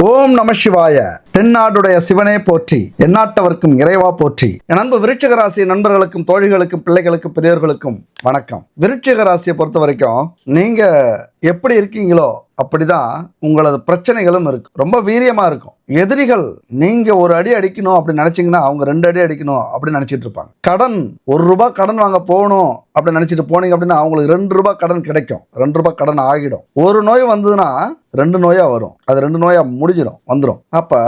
ஓம் நம சிவாய. தென்னாடுடைய சிவனே போற்றி. எந்நாட்டவர்க்கும் இறைவா போற்றி. என் அன்பு விருட்சிக ராசி நண்பர்களுக்கும் தோழிகளுக்கும் பிள்ளைகளுக்கும் பெரியவர்களுக்கும் வணக்கம். விருட்சிக ராசியை பொறுத்த வரைக்கும் நீங்கள் எப்படி இருக்கீங்களோ அப்படிதான் உங்களது பிரச்சனைகளும் இருக்கும் ரொம்ப வீரியமாக இருக்கும். எதிரிகள் நீங்கள் ஒரு அடி அடிக்கணும் அப்படி நினச்சிங்கன்னா அவங்க ரெண்டு அடி அடிக்கணும் அப்படின்னு நினச்சிட்டு இருப்பாங்க. கடன் ஒரு ரூபாய் கடன் வாங்க போகணும் அப்படின்னு நினச்சிட்டு போனீங்க அப்படின்னா அவங்களுக்கு ரெண்டு ரூபாய் கடன் கிடைக்கும். ரெண்டு ரூபாய் கடன் ஆகிடும். ஒரு நோய் வந்ததுன்னா ரெண்டு நோயாக வரும். அது ரெண்டு நோயாக முடிஞ்சிடும் வந்துடும் அப்போ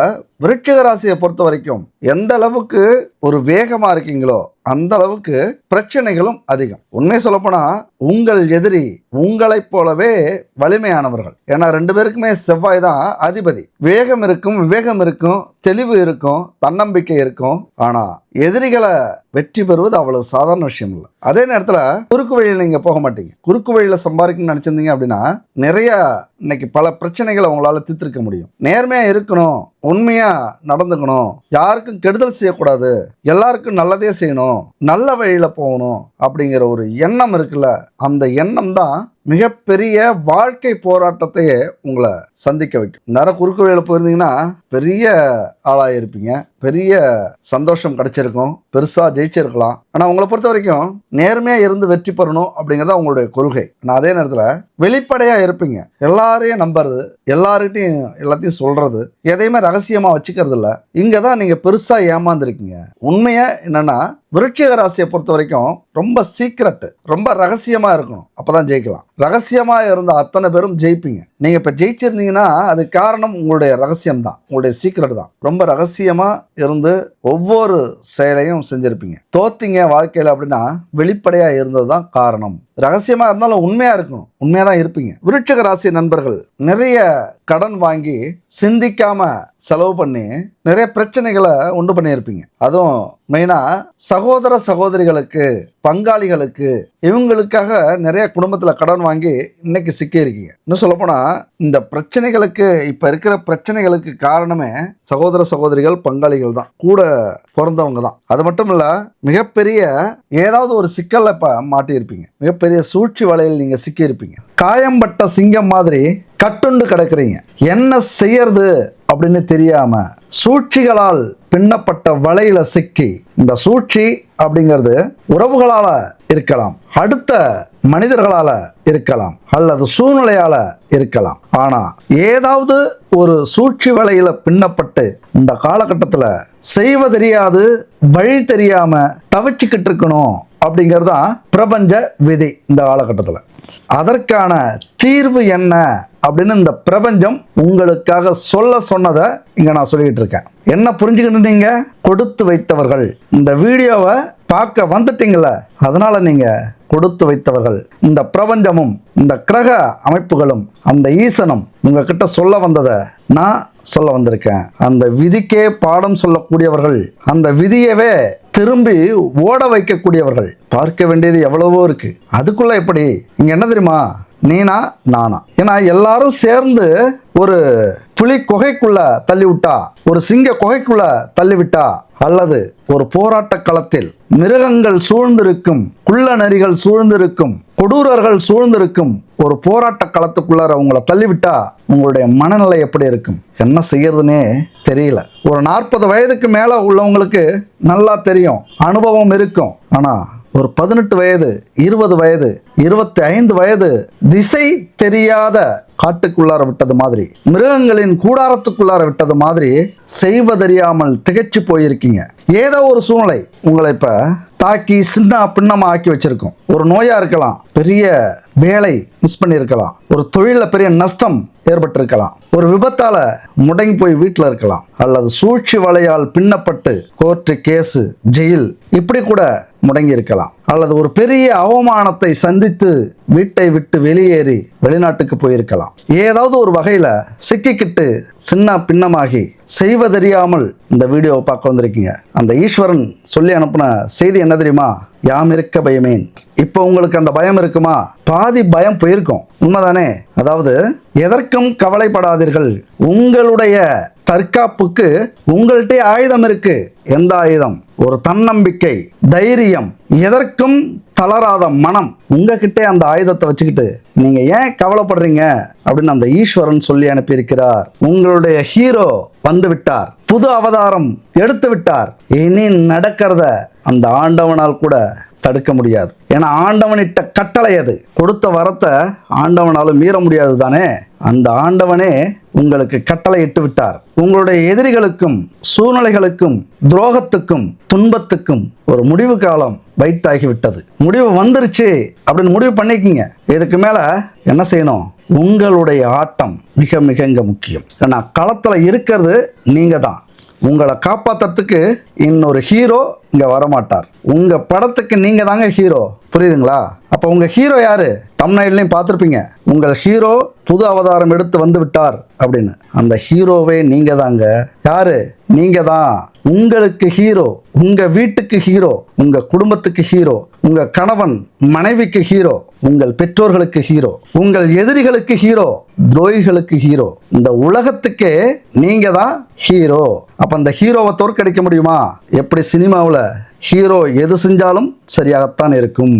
விருட்சிக ராசியை பொறுத்த வரைக்கும் எந்த அளவுக்கு ஒரு வேகமாக இருக்கீங்களோ அந்த அளவுக்கு பிரச்சனைகளும் அதிகம். உண்மை சொல்லப்போனா உங்கள் எதிரி உங்களைப் போலவே வலிமையானவர்கள். ஏன்னா ரெண்டு பேருக்குமே செவ்வாய் தான் அதிபதி. வேகம் இருக்கும் விவேகம் இருக்கும் தெளிவு இருக்கும் தன்னம்பிக்கை இருக்கும். ஆனா எதிரிகளை வெற்றி பெறுவது அவ்வளவு சாதாரண விஷயம் இல்லை. அதே நேரத்தில் குறுக்கு வழியில் நீங்க போக மாட்டீங்க. குறுக்கு வழியில் சம்பாதிக்கணும்னு நினைச்சிருந்தீங்க அப்படின்னா நிறைய இன்னைக்கு பல பிரச்சனைகளை உங்களால தீர்த்திருக்க முடியும். நேர்மையா இருக்கணும் உண்மையா நடந்துக்கணும் யாருக்கும் கெடுதல் செய்யக்கூடாது எல்லாருக்கும் நல்லதே செய்யணும் நல்ல வழியில போகணும் அப்படிங்கிற ஒரு எண்ணம் இருக்குல்ல அந்த எண்ணம் தான் மிகப்பெரிய வாழ்க்கை போராட்டத்தையே உங்களை சந்திக்க வைக்கும். நேரம் குறுக்கு வழியில் போயிருந்தீங்கன்னா பெரிய ஆளாக இருப்பீங்க பெரிய சந்தோஷம் கிடைச்சிருக்கும். பெருசாக ஜெயிச்சிருக்கலாம். ஆனால் உங்களை பொறுத்த வரைக்கும் நேர்மையாக இருந்து வெற்றி பெறணும் அப்படிங்கிறது உங்களுடைய கொள்கை. ஆனால் அதே நேரத்தில் வெளிப்படையாக இருப்பீங்க. எல்லாரையும் நம்புறது எல்லார்கிட்டையும் எல்லாத்தையும் சொல்கிறது எதையுமே ரகசியமாக வச்சுக்கிறது இல்லை. இங்கே தான் நீங்கள் பெருசாக ஏமாந்துருக்கீங்க. உண்மையாக என்னென்னா விருட்சிக ராசியை பொறுத்த வரைக்கும் ரொம்ப சீக்ரெட்டு ரொம்ப ரகசியமாக இருக்கணும். அப்போ தான் ஜெயிக்கலாம். ரகசியமாக இருந்த அத்தனை பேரும் ஜெயிப்பீங்க. நீங்கள் இப்போ ஜெயிச்சிருந்தீங்கன்னா அது காரணம் உங்களுடைய ரகசியம் தான் உங்களுடைய சீக்ரெட் தான். ரொம்ப ரகசியமாக இருந்து ஒவ்வொரு செயலையும் செஞ்சுருப்பீங்க. தோத்தீங்க வாழ்க்கையில் அப்படின்னா வெளிப்படையாக இருந்தது தான் காரணம். ரகசியமாக இருந்தாலும் உண்மையாக இருக்கணும். உண்மையாக தான் இருப்பீங்க. விருட்சக ராசி நண்பர்கள் நிறைய கடன் வாங்கி சிந்திக்காம செலவு பண்ணி நிறைய பிரச்சனைகளை உண்டு பண்ணியிருப்பீங்க. அதுவும் மெயினாக சகோதர சகோதரிகளுக்கு பங்காளிகளுக்கு இவங்களுக்காக நிறைய குடும்பத்தில் கடன் வாங்கி இன்னைக்கு சிக்கியிருக்கீங்க. இன்னும் சொல்லப்போனால் இந்த பிரச்சனைகளுக்கு இப்போ இருக்கிற பிரச்சனைகளுக்கு காரணமே சகோதர சகோதரிகள் பங்காளிகள் தான். கூட பிறந்தவங்க தான். அது மட்டும் இல்லை மிகப்பெரிய ஏதாவது ஒரு சிக்கலில் இப்போ மாட்டியிருப்பீங்க. மிகப்பெரிய சூழ்ச்சி வலையில் நீங்கள் சிக்கியிருப்பீங்க. காயம்பட்ட சிங்கம் மாதிரி கட்டுண்டு கிடக்குறீங்க. என்ன செய்யறது அப்படின்னு தெரியாம சூழ்ச்சிகளால் பின்னப்பட்ட வலையில சிக்கி இந்த சூழ்ச்சி அப்படிங்கிறது உறவுகளால இருக்கலாம் அடுத்த மனிதர்களால இருக்கலாம் அல்லது சூழ்நிலையால இருக்கலாம். ஆனா ஏதாவது ஒரு சூழ்ச்சி வலையில பின்னப்பட்டு இந்த காலகட்டத்தில் செய்வ தெரியாது வழி தெரியாம தவிச்சுக்கிட்டு இருக்கணும் அப்படிங்கிறது தான் பிரபஞ்ச விதி இந்த காலகட்டத்தில். அதற்கான தீர்வு என்ன அப்படின்னு இந்த பிரபஞ்சம் உங்களுக்காக சொல்ல சொன்னதை இங்கே நான் சொல்லிக்கிட்டு இருக்கேன். என்ன புரிஞ்சுக்கிட்டு நீங்க கொடுத்து வைத்தவர்கள். இந்த வீடியோவை பார்க்க வந்துட்டீங்கள அதனால நீங்க கொடுத்து வைத்தவர்கள். இந்த பிரபஞ்சமும் இந்த கிரக அமைப்புகளும் அந்த ஈசனும் உங்ககிட்ட சொல்ல வந்ததை நான் சொல்ல வந்திருக்கேன். அந்த விதிக்கே பாடம் சொல்லக்கூடியவர்கள் அந்த விதியவே திரும்பி ஓட வைக்கக்கூடியவர்கள் பார்க்க வேண்டியது எவ்வளவோ இருக்கு. அதுக்குள்ள எப்படி? இங்க என்ன தெரியுமா? நீனா நானா. ஏன்னா எல்லாரும் சேர்ந்து ஒரு புலி குகைக்குள்ள தள்ளி விட்டா ஒரு சிங்க குகைக்குள்ள தள்ளி விட்டா அல்லது ஒரு போராட்ட களத்தில் மிருகங்கள் சூழ்ந்திருக்கும் குள்ள நரிகள் சூழ்ந்திருக்கும் கொடூரர்கள் சூழ்ந்திருக்கும் ஒரு போராட்ட களத்துக்குள்ளார உங்களை தள்ளிவிட்டா உங்களுடைய மனநிலை எப்படி இருக்கும்? என்ன செய்யறதுனே தெரியல. ஒரு நாற்பது வயதுக்கு மேல உள்ளவங்களுக்கு நல்லா தெரியும் அனுபவம் இருக்கும். ஆனா ஒரு பதினெட்டு வயது இருபது வயது இருபத்தி ஐந்து வயது திசை தெரியாத காட்டுக்குள்ளார விட்டது மாதிரி மிருகங்களின் கூடாரத்துக்குள்ளார விட்டது மாதிரி செய்வதறியாமல் திகைச்சு போயிருக்கீங்க. ஏதோ ஒரு சூழ்நிலை உங்களை இப்ப தாக்கி சின்ன பின்னமா ஆக்கி வச்சிருக்கோம். ஒரு நோயா இருக்கலாம் பெரிய வேலை மிஸ் பண்ணியிருக்கலாம். ஒரு தொழிலில் பெரிய நஷ்டம் ஏற்பட்டிருக்கலாம். ஒரு விபத்தால முடங்கி போய் வீட்டில் இருக்கலாம். அல்லது சூழ்ச்சி வலையால் பின்னப்பட்டு கோர்ட்டு கேஸு ஜெயில் இப்படி கூட முடங்கி இருக்கலாம். அல்லது ஒரு பெரிய அவமானத்தை சந்தித்து வீட்டை விட்டு வெளியேறி வெளிநாட்டுக்கு போயிருக்கலாம். ஏதாவது ஒரு வகையில சிக்கிக்கிட்டு சின்ன பின்னமாகி செய்வதறியாமல் இந்த வீடியோவை பார்க்க வந்திருக்கீங்க. அந்த ஈஸ்வரன் சொல்லி அனுப்பின செய்தி என்ன தெரியுமா? யாம் இருக்க பயமேன். இப்போ உங்களுக்கு அந்த பயம் இருக்குமா? பாதி பயம் போயிருக்கும். உண்மைதானே? அதாவது எதற்கும் கவலைப்படாதீர்கள். உங்களுடைய தற்காப்புக்கு உங்கள்கிட்ட ஆயுதம் இருக்கு. எந்த ஆயுதம்? ஒரு தன்னம்பிக்கை தைரியம். எதற்கும் தளராத மனம் உங்ககிட்டே அந்த ஆயுதத்தை வச்சுக்கிட்டு நீங்க ஏன் கவலைப்படுறீங்க? அப்படின்னு அந்த ஈஸ்வரன் சொல்லி அனுப்பியிருக்கிறார். உங்களுடைய ஹீரோ வந்து விட்டார் புது அவதாரம் எடுத்து விட்டார் இனி நடக்கிறத அந்த ஆண்டவனால் கூட தடுக்க முடியாது. ஏன்னா ஆண்டவனிட்ட கட்டளை அது. கொடுத்த வரத்தை ஆண்டவனாலும் மீற முடியாது தானே? அந்த ஆண்டவனே உங்களுக்கு கட்டளை இட்டு விட்டார். உங்களுடைய எதிரிகளுக்கும் சூழ்நிலைகளுக்கும் துரோகத்துக்கும் துன்பத்துக்கும் ஒரு முடிவு காலம் வைத்தாகிவிட்டது முடிவு வந்துருச்சு அப்படின்னு முடிவு பண்ணிக்கிங்க. இதுக்கு மேல என்ன செய்யணும்? உங்களுடைய ஆட்டம் மிக மிக முக்கியம். ஏன்னா களத்துல இருக்கிறது நீங்க தான் உங்களை காப்பாற்றுறதுக்கு இன்னொரு ஹீரோ இங்கே வரமாட்டார். உங்கள் படத்துக்கு நீங்கள் தாங்க ஹீரோ புரியுதுங்களா? அப்போ உங்கள் ஹீரோ யார்? தம்னையிலையும் பார்த்துருப்பீங்க. உங்கள் ஹீரோ புது அவதாரம் எடுத்து வந்து விட்டார். அப்படின்னு. அந்த ஹீரோவே நீங்க தாங்க யாரு? நீங்க தான் உங்களுக்கு ஹீரோ உங்க வீட்டுக்கு ஹீரோ உங்க குடும்பத்துக்கு ஹீரோ உங்க கணவன் மனைவிக்கு ஹீரோ உங்கள் பெற்றோர்களுக்கு ஹீரோ உங்கள் எதிரிகளுக்கு ஹீரோ துரோகிகளுக்கு ஹீரோ. இந்த உலகத்துக்கே நீங்க தான் ஹீரோ. அப்ப அந்த ஹீரோவை தோற்கடிக்க முடியுமா? எப்படி சினிமாவில் ஹீரோ எது செஞ்சாலும் சரியாகத்தான் இருக்கும்.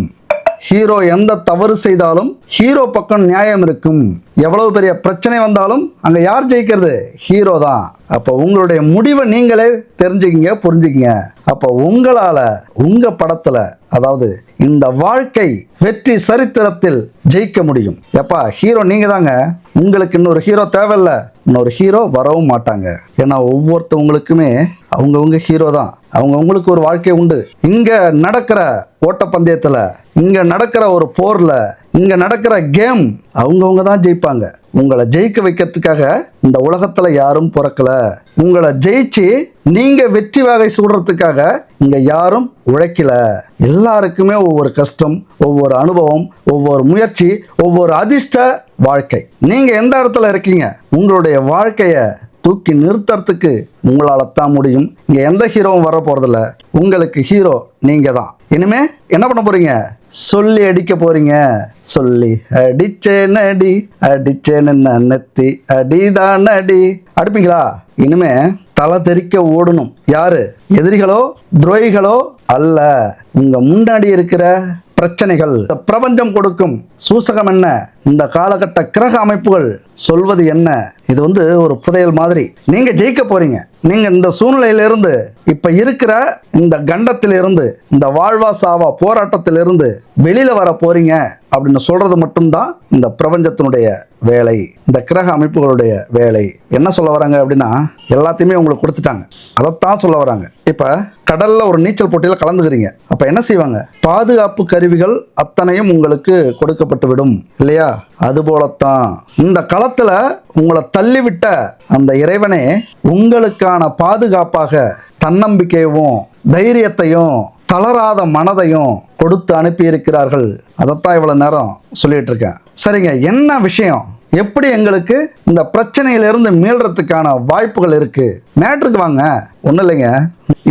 ஹீரோ எந்த தவறு செய்தாலும் ஹீரோ பக்கம் நியாயம் இருக்கும். எவ்வளவு பெரிய பிரச்சனை வந்தாலும் அங்க யார் ஜெயிக்கிறது? ஹீரோ தான். அப்போ உங்களுடைய முடிவை நீங்களே தெரிஞ்சுக்கிங்க புரிஞ்சுக்கிங்க. அப்போ உங்களால உங்க படத்துல அதாவது இந்த வாழ்க்கை வெற்றி சரித்திரத்தில் ஜெயிக்க முடியும். எப்பா ஹீரோ நீங்க தாங்க. உங்களுக்கு இன்னொரு ஹீரோ தேவையில்ல. இன்னொரு ஹீரோ வரவும் மாட்டாங்க. ஏன்னா ஒவ்வொருத்தவங்களுக்குமே அவங்கவுங்க ஹீரோ தான். அவங்கவுங்களுக்கு ஒரு வாழ்க்கை உண்டு. இங்கே நடக்கிற ஓட்டப்பந்தயத்தில் இங்கே நடக்கிற ஒரு போரில் இங்கே நடக்கிற கேம் அவங்கவுங்க தான் ஜெயிப்பாங்க. உங்களை ஜெயிக்க வைக்கிறதுக்காக இந்த உலகத்தில் யாரும் பிறக்கல. உங்களை ஜெயிச்சு நீங்கள் வெற்றி வகை சூடுறதுக்காக இங்கே யாரும் உழைக்கல. எல்லாருக்குமே ஒவ்வொரு கஷ்டம் ஒவ்வொரு அனுபவம் ஒவ்வொரு முயற்சி ஒவ்வொரு அதிர்ஷ்ட வாழ்க்கை. நீங்கள் எந்த இடத்துல இருக்கீங்க? உங்களுடைய வாழ்க்கையை தூக்கி நிறுத்துறதுக்கு உங்களால் தான் முடியும். இங்கே எந்த ஹீரோவும் வர போகிறதில்ல உங்களுக்கு ஹீரோ நீங்கள் தான் இனிமே என்ன பண்ண போகிறீங்க சொல்லி அடிக்க போகிறீங்க சொல்லி அடிச்சேன் அடி அடிச்சேன்னு நெத்தி அடிதான் அடி. அடிப்பீங்களா? இனிமே தலை தெறிக்க ஓடணும். யாரு? எதிரிகளோ துரோகிகளோ அல்ல. உங்க முன்னாடி இருக்கிற பிரச்சனைகள் இந்த பிரபஞ்சம் கொடுக்கும் சூசகம் என்ன? இந்த காலகட்ட கிரக அமைப்புகள் சொல்வது என்ன? இது வந்து ஒரு புதையல் மாதிரி. நீங்க ஜெயிக்க போறீங்க. நீங்க இந்த சூழ்நிலையிலிருந்து இப்ப இருக்கிற இந்த கண்டத்திலிருந்து இந்த வாழ்வா சாவா போராட்டத்திலிருந்து வெளியில வர போறீங்க அப்படின்னு சொல்றது மட்டும்தான் இந்த பிரபஞ்சத்தினுடைய வேலை. இந்த கிரக அமைப்புகளுடைய வேலை. என்ன சொல்ல வராங்க அப்படின்னா எல்லாத்தையுமே உங்களுக்கு கொடுத்துட்டாங்க. அதைத்தான் சொல்ல வராங்க. இப்ப கடல்ல ஒரு நீச்சல் போட்டியில் கலந்துக்கிறீங்க. அப்ப என்ன செய்வாங்க? பாதுகாப்பு கருவிகள் அத்தனையும் உங்களுக்கு கொடுக்கப்பட்டு விடும் இல்லையா? அதுபோலத்தான். இந்த களத்துல உங்களை தள்ளிவிட்ட அந்த இறைவனே உங்களுக்கான பாதுகாப்பாக தன்னம்பிக்கையவும் தைரியத்தையும் தளராத மனதையும் கொடுத்து அனுப்பியிருக்கிறார்கள். அதைத்தான் இவ்வளோ நேரம் சொல்லிட்டு இருக்கேன் சரிங்க என்ன விஷயம்? எப்படி எங்களுக்கு இந்த பிரச்சனையிலிருந்து மீளறதுக்கான வாய்ப்புகள் இருக்கு? மேட்ருக்கு வாங்க. ஒன்றும் இல்லைங்க.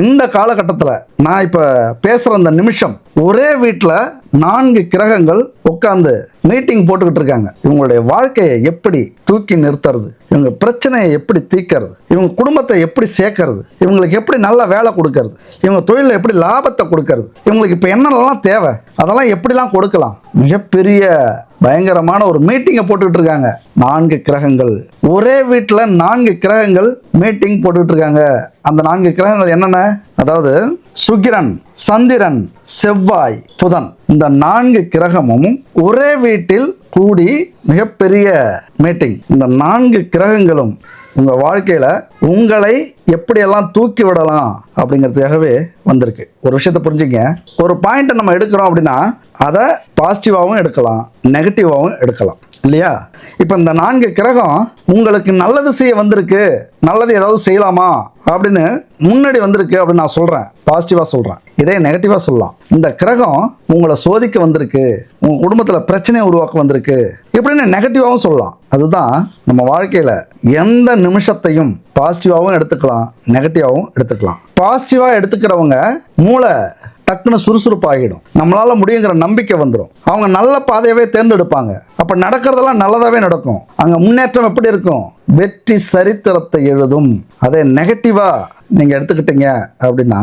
இந்த காலகட்டத்தில் நான் இப்போ பேசுகிற அந்த நிமிஷம் ஒரே வீட்டில் நான்கு கிரகங்கள் உட்காந்து மீட்டிங் போட்டுக்கிட்டு இருக்காங்க இவங்களுடைய வாழ்க்கையை எப்படி தூக்கி நிறுத்துறது? இவங்க பிரச்சனையை எப்படி தீக்கிறது இவங்க குடும்பத்தை எப்படி சேர்க்கறது? இவங்களுக்கு எப்படி நல்ல வேலை கொடுக்கறது? இவங்க தொழிலில் எப்படி லாபத்தை கொடுக்கறது? இவங்களுக்கு இப்போ என்னென்னலாம் தேவை? அதெல்லாம் எப்படிலாம் கொடுக்கலாம்? மிகப்பெரிய பயங்கரமான ஒரு மீட்டிங்கை போட்டுக்கிட்டு இருக்காங்க நான்கு கிரகங்கள். ஒரே வீட்டில் நான்கு கிரகங்கள் மீட்டிங் போட்டுக்கிட்டு இருக்காங்க அந்த நான்கு கிரகங்கள் என்னென்ன? அதாவது சுக்கிரன் சந்திரன் செவ்வாய் புதன் இந்த நான்கு கிரகமும் ஒரே வீட்டில் கூடி மிகப்பெரிய மீட்டிங் இந்த நான்கு கிரகங்களும் உங்கள் வாழ்க்கையில் உங்களை எப்படியெல்லாம் தூக்கி விடலாம் அப்படிங்கிறதுக்காகவே வந்திருக்கு. ஒரு விஷயத்த புரிஞ்சுங்க ஒரு பாயிண்ட்டை நம்ம எடுக்கிறோம் அப்படின்னா அதை பாசிட்டிவாகவும் எடுக்கலாம் நெகட்டிவாகவும் எடுக்கலாம். இல்லையா? இப்போ இந்த நான்கு கிரகம் உங்களுக்கு நல்லது செய்ய வந்திருக்கு நல்லது ஏதாவது செய்யலாமா? அப்படின்னு முன்னாடி வந்திருக்கு அப்படின்னு நான் சொல்கிறேன் பாசிட்டிவாக சொல்கிறேன் இதே நெகட்டிவாக சொல்லலாம். இந்த கிரகம் உங்களை சோதிக்க வந்திருக்கு உங்கள் குடும்பத்தில் பிரச்சனையை உருவாக்க வந்திருக்கு இப்படின்னு நெகட்டிவாகவும் சொல்லலாம். அதுதான் நம்ம வாழ்க்கையில் எந்த நிமிஷத்தையும் பாசிட்டிவாகவும் எடுத்துக்கலாம் நெகட்டிவாகவும் எடுத்துக்கலாம். பாசிட்டிவாக எடுத்துக்கிறவங்க மூளை டக்குன்னு சுறுசுறுப்பாகிடும். நம்மளால முடியுங்கிற நம்பிக்கை வந்துடும் அவங்க நல்ல பாதையவே தேர்ந்தெடுப்பாங்க. அப்ப நடக்கிறதெல்லாம் நல்லதாவே நடக்கும். அங்க முன்னேற்றம் எப்படி இருக்கும்? வெற்றி சரித்திரத்தை எழுதும். அதே நெகட்டிவா நீங்க எடுத்துக்கிட்டீங்க அப்படின்னா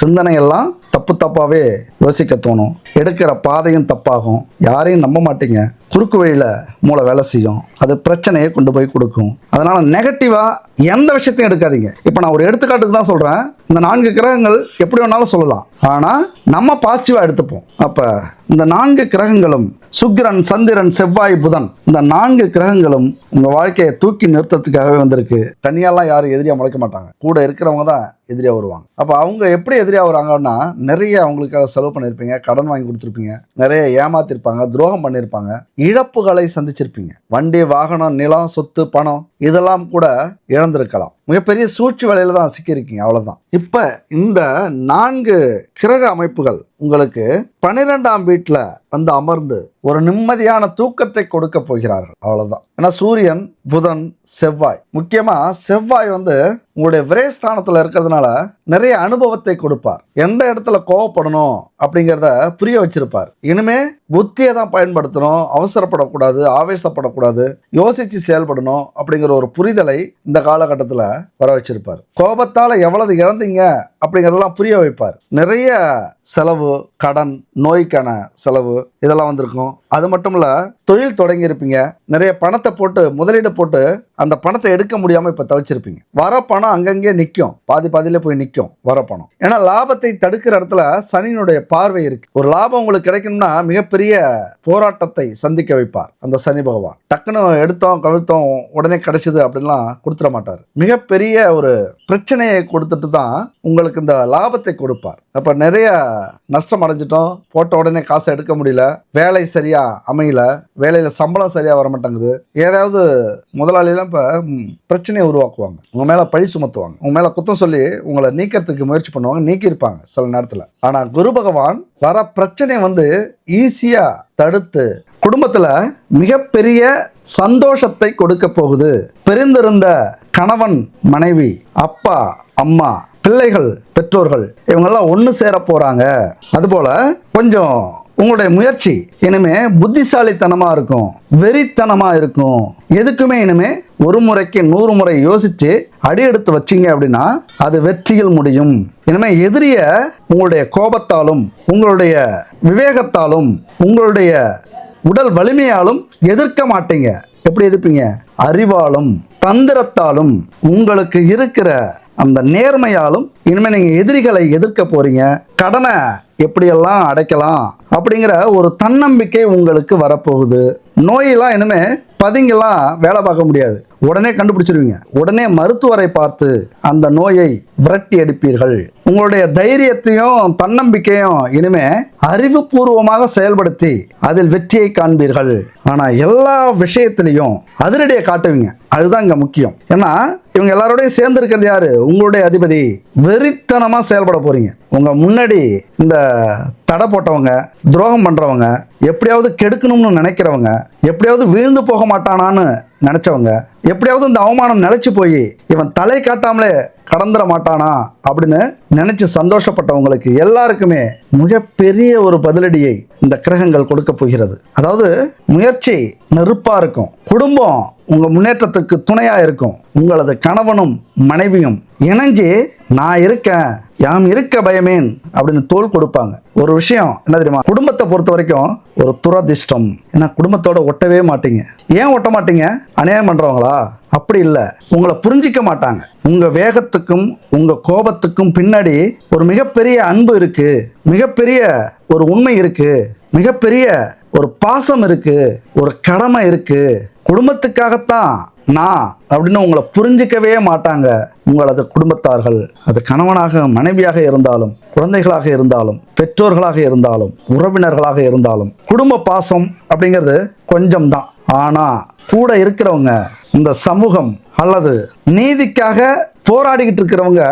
சிந்தனை எல்லாம் தப்பு தப்பாகவே யோசிக்க தோணும். எடுக்கிற பாதையும் தப்பாகும். யாரையும் நம்ப மாட்டீங்க. குறுக்கு வழியில் மூளை வேலை செய்யும். அது பிரச்சனையை கொண்டு போய் கொடுக்கும். அதனால் நெகட்டிவாக எந்த விஷயத்தையும் எடுக்காதீங்க. இப்போ நான் ஒரு எடுத்துக்காட்டுக்கு தான் சொல்கிறேன் இந்த நான்கு கிரகங்கள் எப்படி வேணாலும் சொல்லலாம். ஆனால் நம்ம பாசிட்டிவாக எடுத்துப்போம். அப்போ இந்த நான்கு கிரகங்களும் சுக்கிரன் சந்திரன் செவ்வாய் புதன் இந்த நான்கு கிரகங்களும் உங்கள் வாழ்க்கையை தூக்கி நிறுத்தத்துக்காகவே வந்திருக்கு. தனியாலாம் யாரும் எதிரியாக முளைக்க மாட்டாங்க. கூட இருக்கிறவங்க தான் எதிரியாக வருவாங்க. அப்போ அவங்க எப்படி எதிரியாக வராங்கன்னா நிறைய அவங்களுக்காக செலவு பண்ணியிருப்பீங்க கடன் வாங்கி கொடுத்துருப்பீங்க நிறைய ஏமாத்திருப்பாங்க துரோகம் பண்ணியிருப்பாங்க இழப்புகளை சந்திச்சிருப்பீங்க. வண்டி வாகனம் நிலம் சொத்து பணம் இதெல்லாம் கூட இழந்திருக்கலாம். மிகப்பெரிய சூழ்ச்சி வேலையில் தான் சிக்கியிருக்கீங்க அவ்வளோதான் இப்போ இந்த நான்கு கிரக அமைப்புகள் உங்களுக்கு பன்னிரெண்டாம் வீட்டில் வந்து அமர்ந்து ஒரு நிம்மதியான தூக்கத்தை கொடுக்க போகிறார்கள் அவ்வளோதான் ஏன்னா சூரியன் புதன் செவ்வாய். முக்கியமாக செவ்வாய் வந்து உங்களுடைய விரைஸ்தானத்தில் இருக்கிறதுனால நிறைய அனுபவத்தை கொடுப்பார். எந்த இடத்துல கோவப்படணும் அப்படிங்கிறத புரிய வச்சிருப்பார். இனிமே புத்தியை தான் பயன்படுத்தணும். அவசரப்படக்கூடாது ஆவேசப்படக்கூடாது யோசிச்சு செயல்படணும் அப்படிங்கிற ஒரு புரிதலை இந்த காலகட்டத்தில் வர வச்சிருப்பார். கோபத்தால் எவ்வளவு இழந்தீங்க அப்படிங்கிறதெல்லாம் புரிய வைப்பார். நிறைய செலவு கடன் நோய்க்கான செலவு இதெல்லாம் வந்திருக்கும். அது மட்டும் இல்லை தொழில் தொடங்கியிருப்பீங்க. நிறைய பணத்தை போட்டு முதலீடு போட்டு அந்த பணத்தை எடுக்க முடியாமல் இப்போ தவிச்சிருப்பீங்க. வர பணம் அங்கங்கே நிற்கும் பாதி பாதியில் போய் நிற்கும் வர பணம். ஏன்னா லாபத்தை தடுக்கிற இடத்துல சனியினுடைய பார்வை இருக்குது ஒரு லாபம் உங்களுக்கு கிடைக்கணும்னா மிகப்பெரிய போராட்டத்தை சந்திக்க வைப்பார் அந்த சனி பகவான். டக்குன்னு எடுத்தோம் கவிழ்த்தோம் உடனே கிடைச்சிது அப்படின்லாம் கொடுத்துட மாட்டார். மிகப்பெரிய ஒரு பிரச்சனையை கொடுத்துட்டு தான் உங்களுக்கு இந்த லாபத்தை கொடுப்பார். அப்போ நிறைய நஷ்டம் அடைஞ்சிட்டோம் போட்ட உடனே காசை எடுக்க முடியல வேலை சரியா அமையல வேலையில சம்பளம் சரியா வர மாட்டேங்குது ஏதாவது முதலாளிலாம் இப்போ பிரச்சனையை உருவாக்குவாங்க. உங்க மேல பழி சுமத்துவாங்க. உங்க மேல குத்தம் சொல்லி உங்களை நீக்கிறதுக்கு முயற்சி பண்ணுவாங்க நீக்கியிருப்பாங்க சில நேரத்துல. ஆனா குரு பகவான் வர பிரச்சனையை வந்து ஈஸியா தடுத்து குடும்பத்துல மிகப்பெரிய சந்தோஷத்தை கொடுக்க போகுது. பிரிந்திருந்த கணவன் மனைவி அப்பா அம்மா பிள்ளைகள் பெற்றோர்கள் இவங்கெல்லாம் ஒன்று சேர போறாங்க. அதுபோல கொஞ்சம் உங்களுடைய முயற்சி இனிமே புத்திசாலித்தனமா இருக்கும் வெறித்தனமா இருக்கும். எதுக்குமே இனிமே ஒரு முறைக்கு நூறு முறை யோசிச்சு அடி எடுத்து வச்சீங்க அப்படின்னா அது வெற்றியில் முடியும். இனிமே எதிரிய உங்களுடைய கோபத்தாலும் உங்களுடைய விவேகத்தாலும் உங்களுடைய உடல் வலிமையாலும் எதிர்க்க மாட்டீங்க. எப்படி எதிர்ப்பீங்க? அறிவாலும் தந்திரத்தாலும் உங்களுக்கு இருக்கிற அந்த நேர்மையாலும் இனிமேல் நீங்கள் எதிரிகளை எதிர்க்க போறீங்க. கடனை எப்படியெல்லாம் அடைக்கலாம்? அப்படிங்கிற ஒரு தன்னம்பிக்கை உங்களுக்கு வரப்போகுது. நோயெல்லாம் இனிமே பதுங்கெல்லாம் வேலை பார்க்க முடியாது. உடனே கண்டுபிடிச்சிருவீங்க. உடனே மருத்துவரை பார்த்து அந்த நோயை விரட்டி அடிப்பீர்கள் உங்களுடைய தைரியத்தையும் தன்னம்பிக்கையும் இனிமே அறிவுபூர்வமாக செயல்படுத்தி அதில் வெற்றியை காண்பீர்கள். ஆனா எல்லா விஷயத்திலையும் அதிரடியை காட்டுவீங்க. அதுதான் இங்க முக்கியம். ஏன்னா இவங்க எல்லாரோடையும் சேர்ந்து இருக்கிறது யாரு? உங்களுடைய அதிபதி. வெறித்தனமா செயல்பட போறீங்க. உங்க முன்னாடி இந்த தடை போட்டவங்க துரோகம் பண்றவங்க எப்படியாவது கெடுக்கணும்னு நினைக்கிறவங்க எப்படியாவது வீழ்ந்து போக மாட்டானான்னு நினச்சவங்க. எப்படியாவது இந்த அவமானம் நிலச்சி போய் இவன் தலை காட்டாமலே கடந்துட மாட்டானா அப்படின்னு நினைச்சு சந்தோஷப்பட்டவங்களுக்கு எல்லாருக்குமே மிகப்பெரிய ஒரு பதிலடியை இந்த கிரகங்கள் கொடுக்க போகிறது. அதாவது முயற்சி நெருப்பா இருக்கும். குடும்பம் உங்க முன்னேற்றத்துக்கு துணையா இருக்கும். உங்களது கணவனும் மனைவியும் இணைஞ்சு நான் இருக்கேன் யாம் இருக்க பயமேன் அப்படின்னு தோள் கொடுப்பாங்க. ஒரு விஷயம் என்ன தெரியுமா? குடும்பத்தை பொறுத்த வரைக்கும் ஒரு துரதிர்ஷ்டம். ஏன்னா குடும்பத்தோட ஒட்டவே மாட்டீங்க. ஏன் ஒட்ட மாட்டீங்க? அநியாயம் பண்றவங்களா? அப்படி இல்லை. உங்களை புரிஞ்சிக்க மாட்டாங்க. உங்கள் வேகத்துக்கும் உங்கள் கோபத்துக்கும் பின்னாடி ஒரு மிகப்பெரிய அன்பு இருக்குது மிகப்பெரிய ஒரு உண்மை இருக்குது மிகப்பெரிய ஒரு பாசம் இருக்குது ஒரு கடமை இருக்குது குடும்பத்துக்காகத்தான் நான் அப்படின்னு உங்களை புரிஞ்சிக்கவே மாட்டாங்க. உங்களது குடும்பத்தார்கள். அது கணவனாக மனைவியாக இருந்தாலும் குழந்தைகளாக இருந்தாலும் பெற்றோர்களாக இருந்தாலும் உறவினர்களாக இருந்தாலும் குடும்ப பாசம் அப்படிங்கிறது கொஞ்சம் தான் ஆனால் கூட இருக்கிறவங்க இந்த சமூகம் அல்லது நீதிக்காக போராடிக்கிட்டு இருக்கிறவங்க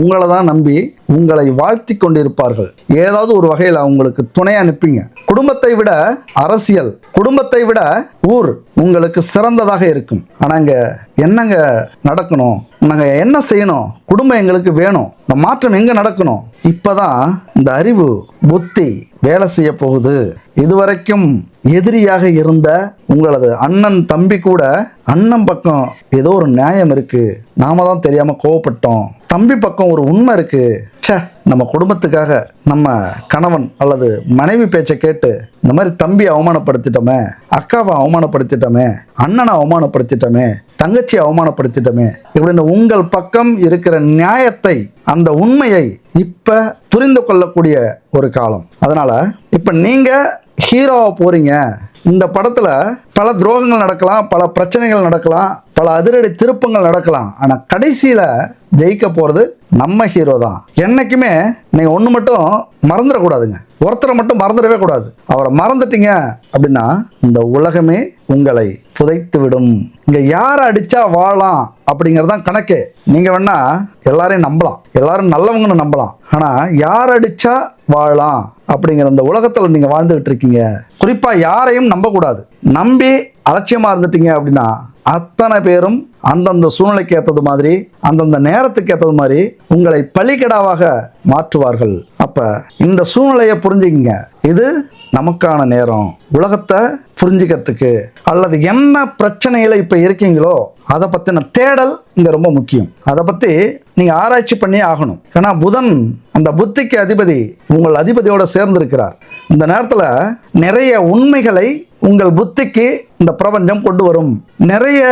உங்களை தான் நம்பி உங்களை வாழ்த்தி கொண்டிருப்பார்கள். ஏதாவது ஒரு வகையில் அவங்களுக்கு துணை அனுப்பிங்க. குடும்பத்தை விட அரசியல் குடும்பத்தை விட ஊர் உங்களுக்கு சிறந்ததாக இருக்கும். ஆனாங்க என்னங்க நடக்கணும்? நாங்கள் என்ன செய்யணும்? குடும்பம் எங்களுக்கு வேணும். இந்த மாற்றம் எங்கே நடக்கணும்? இப்போதான் இந்த அறிவு புத்தி வேலை செய்ய போகுது. இதுவரைக்கும் எதிரியாக இருந்த உங்களது அண்ணன் தம்பி கூட அண்ணன் பக்கம் ஏதோ ஒரு நியாயம் இருக்கு. நாம தான் தெரியாம கோவப்பட்டோம். தம்பி பக்கம் ஒரு உண்மை இருக்கு. சே நம்ம குடும்பத்துக்காக நம்ம கணவன் அல்லது மனைவி பேச்சை கேட்டு இந்த மாதிரி தம்பியை அவமானப்படுத்திட்டோமே அக்காவை அவமானப்படுத்திட்டோமே அண்ணனை அவமானப்படுத்திட்டோமே தங்கச்சியை அவமானப்படுத்திட்டோமே இப்படின்னு உங்கள் பக்கம் இருக்கிற நியாயத்தை அந்த உண்மையை இப்ப புரிந்து கொள்ளக்கூடிய ஒரு காலம். அதனால இப்ப நீங்க ஹீரோவாக போறீங்க. இந்த படத்துல பல துரோகங்கள் நடக்கலாம் பல பிரச்சனைகள் நடக்கலாம் பல அதிரடி திருப்பங்கள் நடக்கலாம். ஆனால் கடைசியில் ஜெயிக்க போகிறது நம்ம ஹீரோ தான். என்றைக்குமே நீங்கள் ஒன்று மட்டும் மறந்துடக்கூடாதுங்க ஒருத்தரை மட்டும் மறந்துடவே கூடாது. அவரை மறந்துட்டீங்க அப்படின்னா இந்த உலகமே உங்களை புதைத்து விடும் இங்கே யாரை அடித்தா வாழலாம் அப்படிங்கறதுதான் கணக்கு. நீங்கள் வேணா எல்லாரையும் நம்பலாம். எல்லாரும் நல்லவங்கன்னு நம்பலாம். ஆனால் யார் அடித்தா வாழலாம் அப்படிங்கிற இந்த உலகத்தில் நீங்கள் வாழ்ந்துகிட்டு இருக்கீங்க. குறிப்பாக யாரையும் நம்பக்கூடாது. நம்பி அலட்சியமாக இருந்துட்டீங்க அப்படின்னா அத்தனை பேரும் அந்தந்த சூழ்நிலைக்கு ஏற்றது மாதிரி அந்தந்த நேரத்துக்கு ஏற்றது மாதிரி உங்களை பழிக்கடாவாக மாற்றுவார்கள். அப்போ இந்த சூழ்நிலையை புரிஞ்சுக்கிங்க. இது நமக்கான நேரம். உலகத்தை புரிஞ்சுக்கிறதுக்கு அல்லது என்ன பிரச்சனைகளை இப்போ இருக்கீங்களோ அதை பற்றின தேடல் இங்கே ரொம்ப முக்கியம். அதை பற்றி நீங்கள் ஆராய்ச்சி பண்ணி ஆகணும். ஏன்னா புதன் அந்த புத்திக்கு அதிபதி உங்கள் அதிபதியோடு சேர்ந்திருக்கிறார். இந்த நேரத்தில் நிறைய உண்மைகளை உங்கள் புத்திக்கு இந்த பிரபஞ்சம் கொண்டு வரும். நிறைய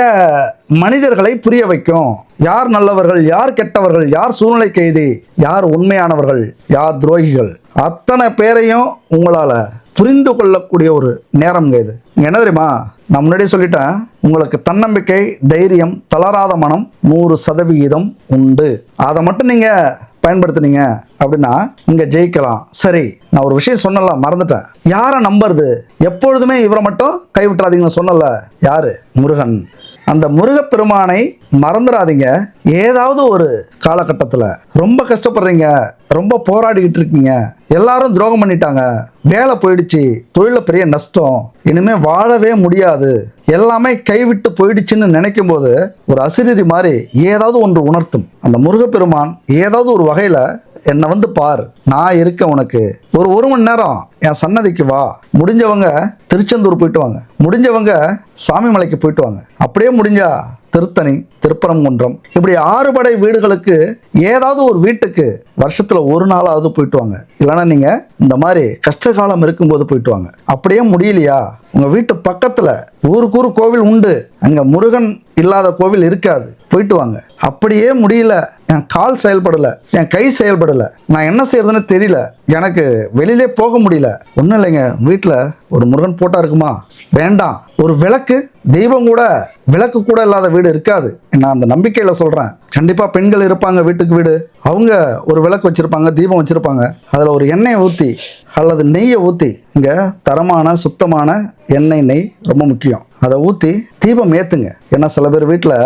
மனிதர்களை புரிய வைக்கும். யார் நல்லவர்கள் யார் கெட்டவர்கள் யார் சூழ்நிலை கைதி யார் உண்மையானவர்கள் யார் துரோகிகள். அத்தனை பேரையும் உங்களால் புரிந்து கொள்ளக்கூடிய ஒரு நேரம் இது. என்ன தெரியுமா? நான் முன்னாடியே சொல்லிட்டேன் உங்களுக்கு தன்னம்பிக்கை தைரியம் தளராத மனம் நூறு சதவிகிதம் உண்டு. அதை மட்டும் நீங்கள் பயன்படுத்தினீங்க அப்படின்னா இங்கே ஜெயிக்கலாம். சரி நான் ஒரு விஷயம் சொன்னல மறந்துட்டேன். யாரை நம்புறது? எப்பொழுதுமே இவரை மட்டும் கைவிட்டுறாதீங்கன்னு சொன்னல யாரு? முருகன். அந்த முருகப்பெருமானை மறந்துடாதீங்க. ஏதாவது ஒரு காலகட்டத்தில் ரொம்ப கஷ்டப்படுறீங்க ரொம்ப போராடிக்கிட்டு இருக்கீங்க எல்லாரும் துரோகம் பண்ணிட்டாங்க வேலை போயிடுச்சு தொழிலில் பெரிய நஷ்டம் இனிமே வாழவே முடியாது எல்லாமே கைவிட்டு போயிடுச்சுன்னு நினைக்கும் போது ஒரு அசிரிரி மாதிரி ஏதாவது ஒன்று உணர்த்தும். அந்த முருகப்பெருமான் ஏதாவது ஒரு வகையில் என்னை வந்து பார். நான் இருக்கேன் உனக்கு. ஒரு ஒரு மணி நேரம் என் சன்னதிக்கு வா. முடிஞ்சவங்க திருச்செந்தூர் போயிட்டு வாங்க. முடிஞ்சவங்க சாமிமலைக்கு போயிட்டு வாங்க. அப்படியே முடிஞ்சா திருத்தணி. திருப்பரங்குன்றம். இப்படி ஆறுபடை வீடுகளுக்கு ஏதாவது ஒரு வீட்டுக்கு வருஷத்துல ஒரு நாளாவது போயிட்டு வாங்க. இல்லைன்னா நீங்க இந்த மாதிரி கஷ்ட காலம் இருக்கும்போது போயிட்டு வாங்க. அப்படியே முடியலையா? உங்க வீட்டு பக்கத்துல ஊருக்கு ஊர் கோவில் உண்டு. அங்க முருகன் இல்லாத கோவில் இருக்காது. போயிட்டு வாங்க. அப்படியே முடியல. என் கால் செயல்படல. என் கை செயல்படல. நான் என்ன செய்யறதுன்னு தெரியல. எனக்கு வெளியிலே போக முடியல. ஒன்றும் இல்லைங்க. வீட்டில் ஒரு முருகன் போட்டா இருக்குமா? வேண்டாம். ஒரு விளக்கு தெய்வம் கூட விளக்கு கூட இல்லாத வீடு இருக்காது. நான் அந்த நம்பிக்கையில் சொல்கிறேன் கண்டிப்பாக பெண்கள் இருப்பாங்க வீட்டுக்கு வீடு. அவங்க ஒரு விளக்கு வச்சுருப்பாங்க தீபம் வச்சுருப்பாங்க. அதில் ஒரு எண்ணெயை ஊற்றி அல்லது நெய்யை ஊற்றி இங்கே தரமான சுத்தமான எண்ணெய் நெய் ரொம்ப முக்கியம். அதை ஊற்றி தீபம் ஏற்றுங்க ஏன்னா சில பேர் வீட்டில்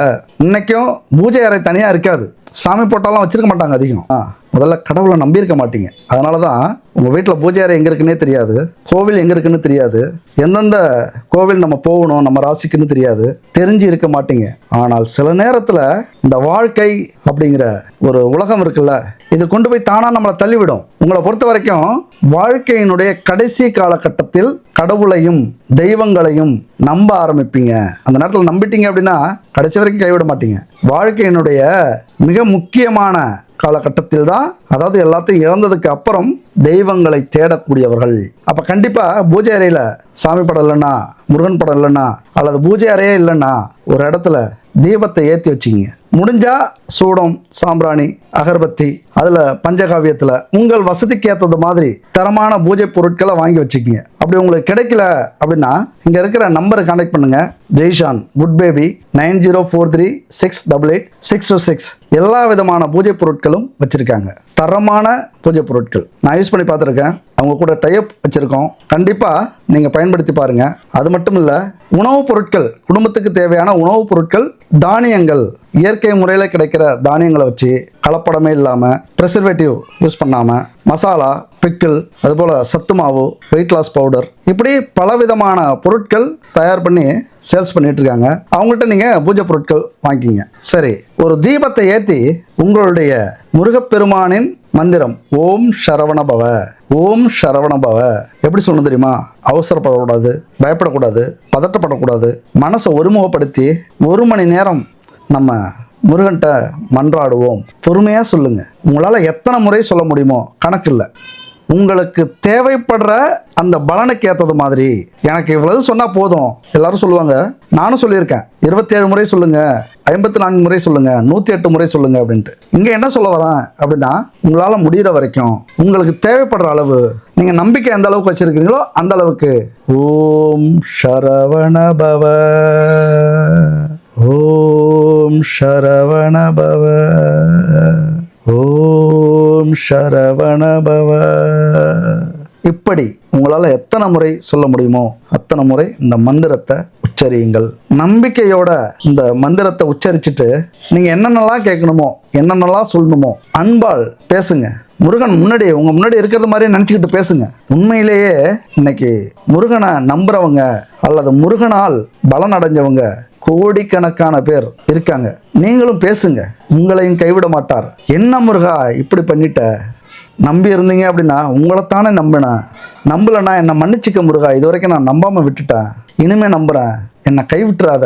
இன்னைக்கும் பூஜை அறை தனியாக இருக்காது. சாமி போட்டாலாம் வச்சுருக்க மாட்டாங்க அதிகம். ஆ முதல்ல கடவுளை நம்பியிருக்க மாட்டீங்க. அதனால தான் உங்கள் வீட்டில் பூஜை அறை எங்கே இருக்குன்னே தெரியாது. கோவில் எங்கே இருக்குன்னு தெரியாது. எந்தெந்த கோவில் நம்ம போகணும் நம்ம ராசிக்குன்னு தெரியாது. தெரிஞ்சு இருக்க மாட்டீங்க. ஆனால் சில நேரத்தில் இந்த வாழ்க்கை அப்படிங்கிற ஒரு உலகம் இருக்குல்ல இது கொண்டு போய் தானாக நம்மளை தள்ளிவிடும். உங்களை பொறுத்த வரைக்கும் வாழ்க்கையினுடைய கடைசி காலகட்டத்தில் கடவுளையும் தெய்வங்களையும் நம்ப ஆரம்பிப்பீங்க. அந்த நேரத்தில் நம்பிட்டீங்க அப்படின்னா கடைசி வரைக்கும் கைவிட மாட்டீங்க. வாழ்க்கையினுடைய மிக முக்கியமான காலகட்டத்தில் தான் அதாவது எல்லாத்தையும் இழந்ததுக்கு அப்புறம் தெய்வங்களை தேடக்கூடியவர்கள். அப்ப கண்டிப்பா பூஜை அறையில சாமி படம் இல்லைன்னா முருகன் படம் இல்லைன்னா அல்லது பூஜை அறையே இல்லைன்னா ஒரு இடத்துல தீபத்தை ஏற்றி வச்சுக்கிங்க. முடிஞ்சா சூடம் சாம்பிராணி அகர்பத்தி அதில் பஞ்சகாவியத்தில் உங்கள் வசதிக்கு ஏற்றது மாதிரி தரமான பூஜை பொருட்களை வாங்கி வச்சுக்கிங்க. அப்படி உங்களுக்கு கிடைக்கல அப்படின்னா இங்கே இருக்கிற நம்பரை கான்டெக்ட் பண்ணுங்கள் Jaishan good baby nine zero four three six double eight six two six எல்லா விதமான பூஜை பொருட்களும் வச்சுருக்காங்க. தரமான பூஜை பொருட்கள். நான் யூஸ் பண்ணி பார்த்துருக்கேன். அவங்க கூட டைப் வச்சுருக்கோம். கண்டிப்பாக நீங்கள் பயன்படுத்தி பாருங்கள் அது மட்டும் இல்லை உணவுப் பொருட்கள் குடும்பத்துக்கு தேவையான உணவுப் பொருட்கள் தானியங்கள் இயற்கை முறையில் கிடைக்கிற தானியங்களை வச்சு கலப்படமே இல்லாமல் ப்ரெசர்வேட்டிவ் யூஸ் பண்ணாமல் மசாலா பிக்கிள் அதுபோல் சத்து மாவு வெயிட் லாஸ் பவுடர் இப்படி பலவிதமான பொருட்கள் தயார் பண்ணி சேல்ஸ் பண்ணிகிட்ருக்காங்க அவங்கள்ட்ட நீங்கள் பூஜை பொருட்கள் வாங்கிக்கிங்க. சரி ஒரு தீபத்தை ஏற்றி உங்களுடைய முருகப்பெருமானின் மந்திரம். ஓம் சரவணபவ. ஓம் சரவணபவ. எப்படி சொல்லணும் தெரியுமா? அவசரப்படக்கூடாது பயப்படக்கூடாது பதட்டப்படக்கூடாது. மனசை ஒருமுகப்படுத்தி ஒரு மணி நேரம் நம்ம முருகன்கிட்ட மன்றாடுவோம். பொறுமையாக சொல்லுங்கள் உங்களால் எத்தனை முறை சொல்ல முடியுமோ கணக்கு இல்லை உங்களுக்கு தேவைப்படுற அந்த பலனுக்கு ஏற்றது மாதிரி. எனக்கு இவ்வளவு சொன்னா போதும். எல்லாரும் சொல்லுவாங்க நானும் சொல்லியிருக்கேன். இருபத்தேழு முறை சொல்லுங்க ஐம்பத்தி நான்கு முறை சொல்லுங்க நூத்தி எட்டு முறை சொல்லுங்க அப்படின்ட்டு. இங்க என்ன சொல்ல வரேன் அப்படின்னா உங்களால முடிகிற வரைக்கும் உங்களுக்கு தேவைப்படுற அளவு நீங்க நம்பிக்கை எந்த அளவுக்கு வச்சிருக்கீங்களோ அந்த அளவுக்கு. ஓம் சரவண பவ. ஓம் சரவண பவ. ஓம் சரவணபவ இப்படி உங்களால் எத்தனை முறை சொல்ல முடியுமோ அத்தனை முறை இந்த மந்திரத்தை உச்சரியுங்கள். நம்பிக்கையோட இந்த மந்திரத்தை உச்சரிச்சுட்டு நீங்கள் என்னென்னலாம் கேட்கணுமோ என்னென்னலாம் சொல்லணுமோ அன்பால் பேசுங்க. முருகன் முன்னாடி உங்க முன்னாடி இருக்கிறது மாதிரி நினச்சிக்கிட்டு பேசுங்க. உண்மையிலேயே இன்னைக்கு முருகனை நம்புறவங்க அல்லது முருகனால் பலன் அடைஞ்சவங்க கோடிக்கணக்கான பேர் இருக்காங்க. நீங்களும் பேசுங்க. உங்களையும் கைவிட மாட்டார். என்ன முருகா இப்படி பண்ணிட்ட? நம்பி இருந்தீங்க அப்படின்னா உங்களைத்தானே நம்பினேன் நம்பலன்னா என்னை மன்னிச்சுக்க முருகா இது வரைக்கும் நான் நம்பாமல் விட்டுட்டேன். இனிமே நம்புகிறேன் என்னை கைவிட்டுறாத.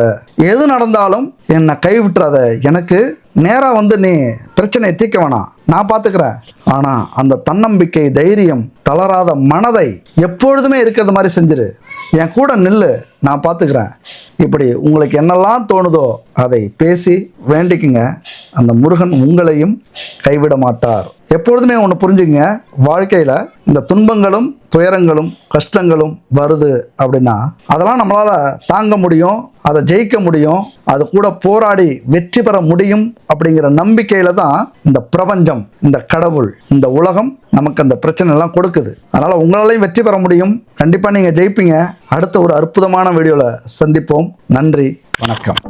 எது நடந்தாலும் என்னை கைவிட்டுறாத. எனக்கு நேராக வந்து நீ பிரச்சனையை தீர்க்க வேணாம். நான் பார்த்துக்கிறேன் ஆனால் அந்த தன்னம்பிக்கை தைரியம் தளராத மனதை எப்பொழுதுமே இருக்கிறது மாதிரி செஞ்சிரு. என் கூட நில்லு. நான் பார்த்துக்கிறேன். இப்படி உங்களுக்கு என்னெல்லாம் தோணுதோ அதை பேசி வேண்டிக்குங்க. அந்த முருகன் உங்களையும் கைவிட மாட்டார். எப்பொழுதுமே ஒன்று புரிஞ்சுங்க வாழ்க்கையில் இந்த துன்பங்களும் துயரங்களும் கஷ்டங்களும் வருது அப்படின்னா அதெல்லாம் நம்மளால் தாங்க முடியும் அதை ஜெயிக்க முடியும் அது கூட போராடி வெற்றி பெற முடியும் அப்படிங்கிற நம்பிக்கையில் தான் இந்த பிரபஞ்சம் இந்த கடவுள் இந்த உலகம் நமக்கு அந்த பிரச்சனை எல்லாம் கொடுக்குது. அதனால் உங்களாலையும் வெற்றி பெற முடியும். கண்டிப்பாக நீங்கள் ஜெயிப்பீங்க. அடுத்த ஒரு அற்புதமான வீடியோவில் சந்திப்போம். நன்றி வணக்கம்.